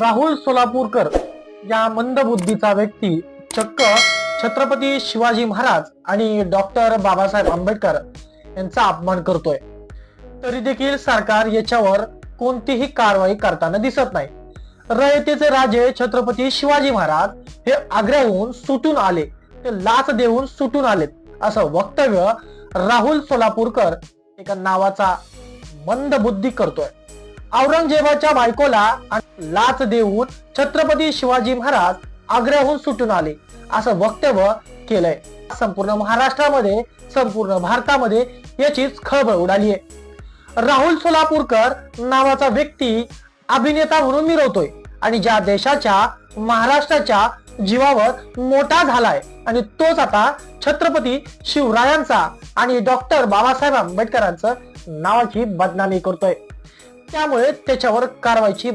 राहुल सोलापूरकर या मंदबुद्धीचा व्यक्ती चक्क छत्रपती शिवाजी महाराज आणि डॉक्टर बाबासाहेब आंबेडकर यांचा अपमान करतोय. तरी देखील सरकार याच्यावर कोणतीही कारवाई करताना दिसत नाही. रयतेचे राजे छत्रपती शिवाजी महाराज हे आग्र्याहून सुटून आले. ते लाच देऊन सुटून आलेत असं वक्तव्य राहुल सोलापूरकर एका नावाचा मंदबुद्धी करतोय. औरंगजेबाच्या बायकोला लाच देऊन छत्रपती शिवाजी महाराज आग्र्याहून सुटून आले. असं वक्तव्य केलंय. संपूर्ण महाराष्ट्रामध्ये संपूर्ण भारतामध्ये याचीच खळबळ उडाली आहे. राहुल सोलापूरकर नावाचा व्यक्ती अभिनेता म्हणून मिरवतोय आणि ज्या देशाच्या महाराष्ट्राच्या जीवावर मोठा झालाय आणि तोच आता छत्रपती शिवरायांचा आणि डॉक्टर बाबासाहेब आंबेडकरांचं नावाची बदनामी करतोय. त्यामुळे त्याच्यावर कारवाईची